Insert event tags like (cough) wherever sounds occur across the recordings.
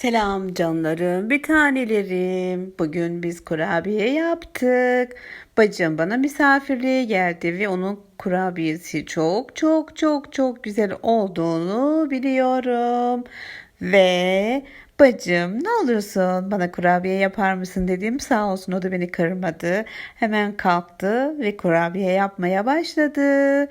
Selam canlarım, bir tanelerim. Bugün biz kurabiye yaptık. Bacım bana misafirliğe geldi ve onun kurabiyesi çok çok çok çok güzel olduğunu biliyorum. Ve bacım ne olursun bana kurabiye yapar mısın dedim. Sağ olsun o da beni kırmadı. Hemen kalktı ve kurabiye yapmaya başladı.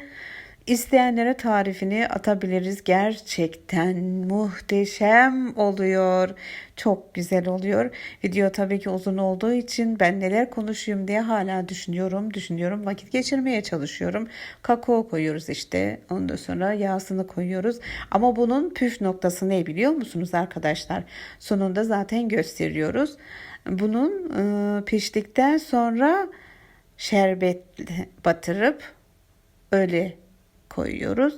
İsteyenlere tarifini atabiliriz. Gerçekten muhteşem oluyor. Çok güzel oluyor. Video tabii ki uzun olduğu için ben neler konuşayım diye hala düşünüyorum. Düşünüyorum. Vakit geçirmeye çalışıyorum. Kakao koyuyoruz işte. Ondan sonra yağsını koyuyoruz. Ama bunun püf noktası ne biliyor musunuz arkadaşlar? Sonunda zaten gösteriyoruz. Bunun ıı, piştikten sonra şerbet batırıp öyle koyuyoruz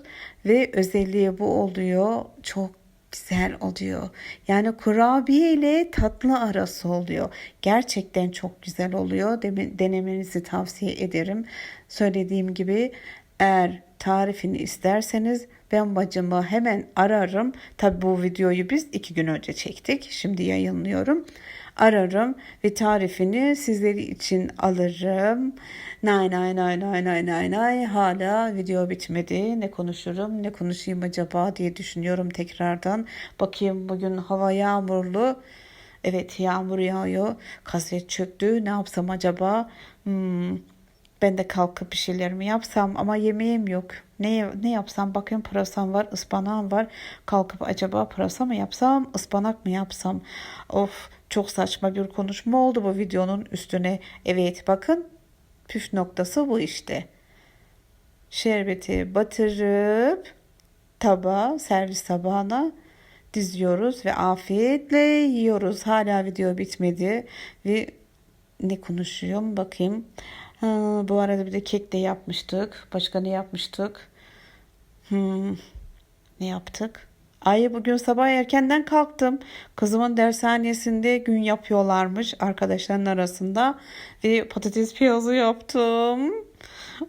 ve özelliği bu oluyor. Çok güzel oluyor. Yani kurabiye ile tatlı arası oluyor. Gerçekten çok güzel oluyor. Denemenizi tavsiye ederim. Söylediğim gibi eğer tarifini isterseniz ben bacımı hemen ararım. Tabi bu videoyu biz iki gün önce çektik. Şimdi yayınlıyorum. Ararım ve tarifini sizleri için alırım. Nay nay nay nay nay nay nay hala video bitmedi. Ne konuşurum ne konuşayım acaba diye düşünüyorum tekrardan. Bakayım bugün hava yağmurlu. Evet yağmur yağıyor. Kaset çöktü. Ne yapsam acaba? Hmm, ben de kalkıp bir şeyler mi yapsam ama yemeğim yok. Ne, ne yapsam bakayım pırasam var, ıspanağım var. Kalkıp acaba pırasa mı yapsam, ıspanak mı yapsam? Of çok saçma bir konuşma oldu bu videonun üstüne. Evet bakın püf noktası bu işte. Şerbeti batırıp tabağa, servis tabağına diziyoruz ve afiyetle yiyoruz. Hala video bitmedi ve ne konuşuyorum bakayım. Ha, bu arada bir de kek de yapmıştık. Başka ne yapmıştık? Hmm, ne yaptık? Ay bugün sabah erkenden kalktım. Kızımın dershanesinde gün yapıyorlarmış arkadaşların arasında. Ve patates piyazı yaptım.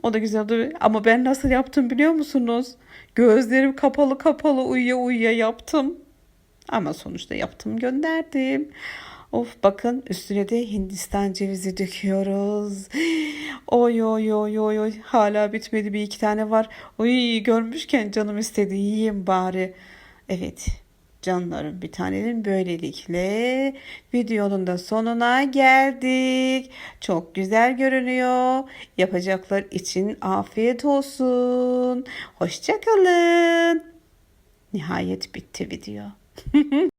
O da güzeldi. Ama ben nasıl yaptım biliyor musunuz? Gözlerim kapalı kapalı uyuya uyuya yaptım. Ama sonuçta yaptım gönderdim. Of bakın üstüne de Hindistan cevizi döküyoruz. (gasps) Oy oy oy oy oy hala bitmedi bir iki tane var. Oy görmüşken canım istedi yiyeyim bari. Evet canlarım bir tanenin böylelikle videonun da sonuna geldik. Çok güzel görünüyor. Yapacaklar için afiyet olsun. Hoşçakalın. Nihayet bitti video. (laughs)